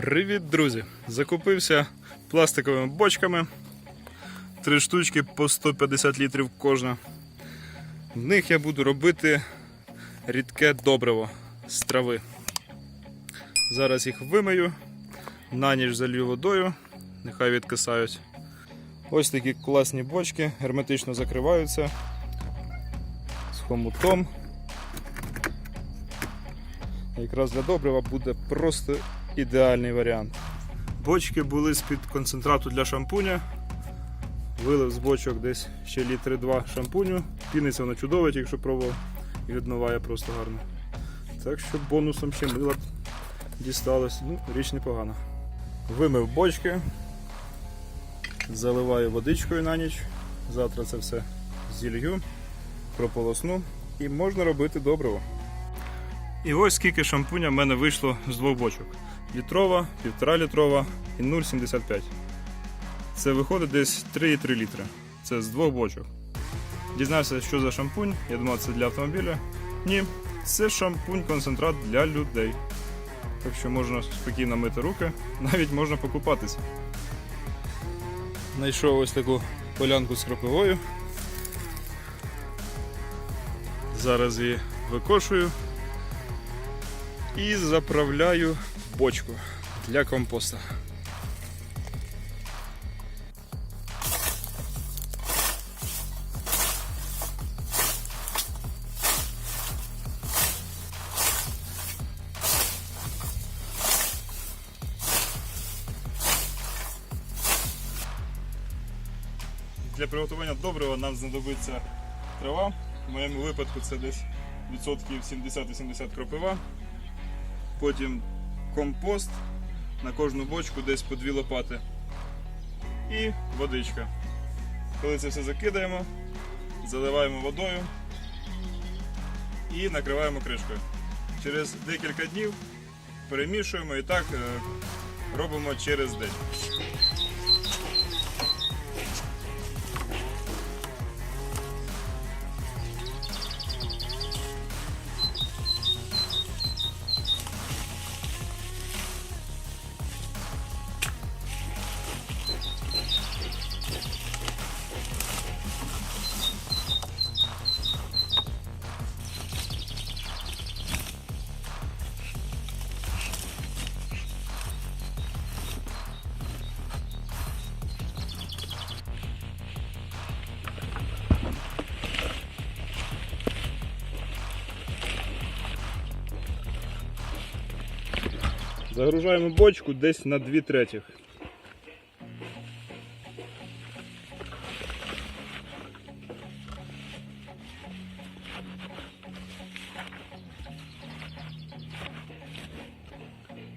Привіт, друзі! Закупився пластиковими бочками. Три штучки по 150 літрів кожна. В них я буду робити рідке добриво з трави. Зараз їх вимию, на ніч залью водою, нехай відкисають. Ось такі класні бочки, герметично закриваються з хомутом. Якраз для добрива буде просто ідеальний варіант. Бочки були з-під концентрату для шампуня. Вилив з бочок десь ще літри 2 шампуню. Піниться воно чудово, тільки що пробував. І відмиває просто гарно. Так що бонусом ще мила дісталось. Ну, річ непогана. Вимив бочки, заливаю водичкою на ніч. Завтра це все зілью, прополосну і можна робити добриво. І ось скільки шампуня в мене вийшло з двох бочок. Літрова, півтора літрова і 0,75. Це виходить десь 3,3 літри. Це з двох бочок. Дізнався, що за шампунь. Я думав, це для автомобіля. Ні, це шампунь-концентрат для людей. Так що можна спокійно мити руки, навіть можна покупатися. Знайшов ось таку полянку з кропивою. Зараз її викошую і заправляю бочку для компоста. Для приготування добрива нам знадобиться трава. В моєму випадку це десь відсотків 70-80 кропива. Потім компост на кожну бочку десь по дві лопати. І водичка. Коли це все закидаємо, заливаємо водою і накриваємо кришкою. Через декілька днів перемішуємо і так е, робимо через день. Загружаємо бочку десь на 2 третіх.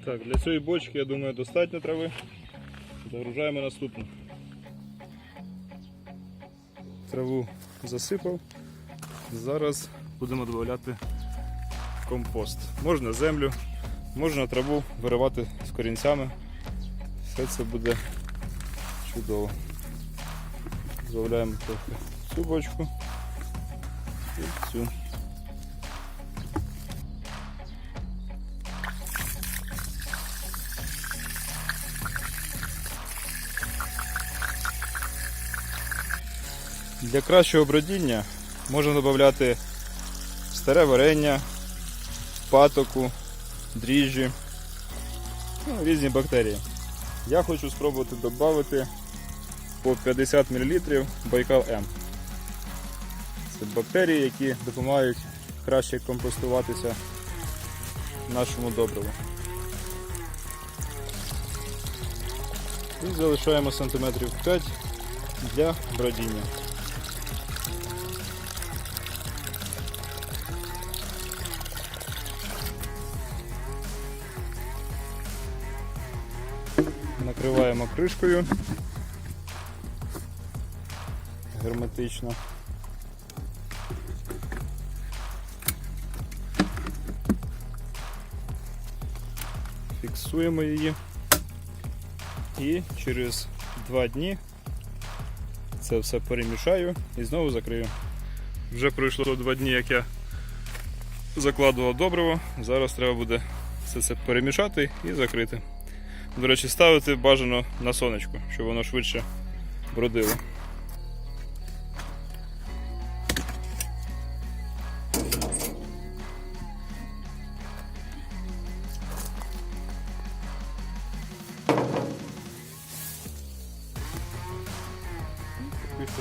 Так, для цієї бочки, я думаю, достатньо трави. Загружаємо наступну. Траву засипав. Зараз будемо додати компост. Можна землю, Можна траву виривати з корінцями. Все це буде чудово. Додаємо трохи цю бочку і цю. Для кращого бродіння можна додати старе варення, патоку, дріжджі, ну, різні бактерії. Я хочу спробувати додати по 50 мл Байкал М. Це бактерії, які допомагають краще компостуватися нашому добриву. І залишаємо сантиметрів 5 для бродіння. Накриваємо кришкою герметично. Фіксуємо її і через два дні це все перемішаю і знову закрию. Вже пройшло два дні, як я закладував добриво. Зараз треба буде все це перемішати і закрити. До речі, ставити бажано на сонечку, щоб воно швидше бродило.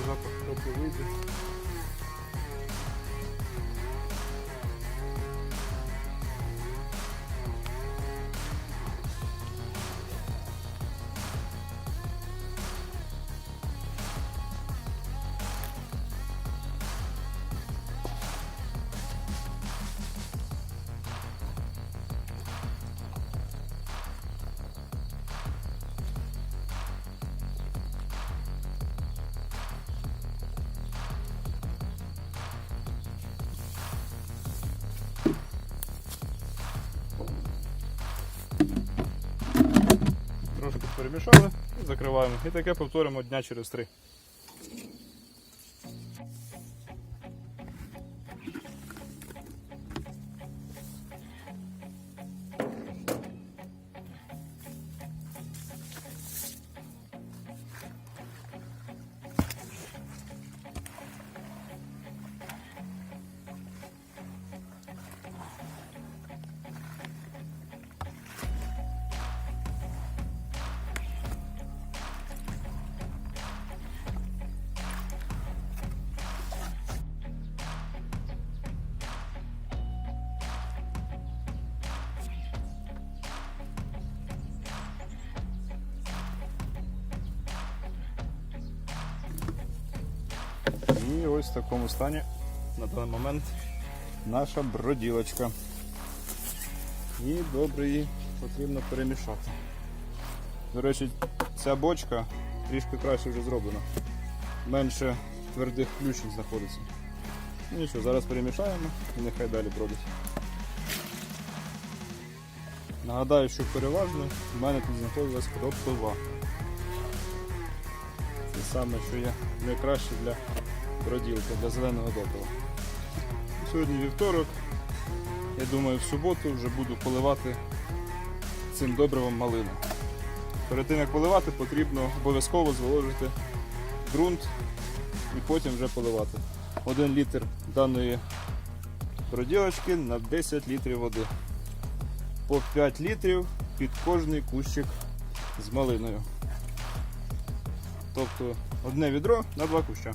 Запах трохи вийде. Перемішали закриваємо. І таке повторимо дня через три. Ось в такому стані на даний момент наша броділочка. І добре її потрібно перемішати. До речі, ця бочка трішки краще вже зроблена. Менше твердих ключень знаходиться. Ну нічого, зараз перемішаємо і нехай далі бродить. Нагадаю, що переважно в мене тут знаходилась кропива. Це саме, що є найкраще для броділки, для зеленого добрива. Сьогодні вівторок. Я думаю, в суботу вже буду поливати цим добривом малину. Перед тим як поливати, потрібно обов'язково зволожити ґрунт і потім вже поливати. Один літр даної проділочки на 10 літрів води. По 5 літрів під кожний кущик з малиною. Тобто одне відро на два куща.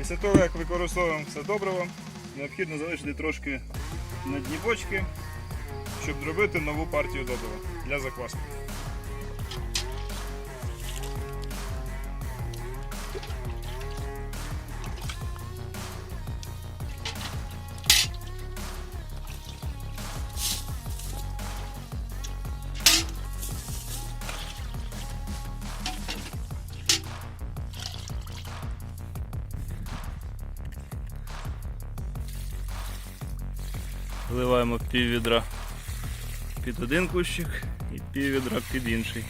Після того, як використовуємо все добриво, необхідно залишити трошки на дні бочки, щоб зробити нову партію добрива для закваски. Вливаємо пів відра під один кущик і пів відра під інший.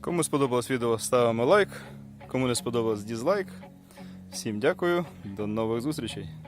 Кому сподобалось відео, ставимо лайк. Кому не сподобалось дізлайк. Всім дякую, до нових зустрічей.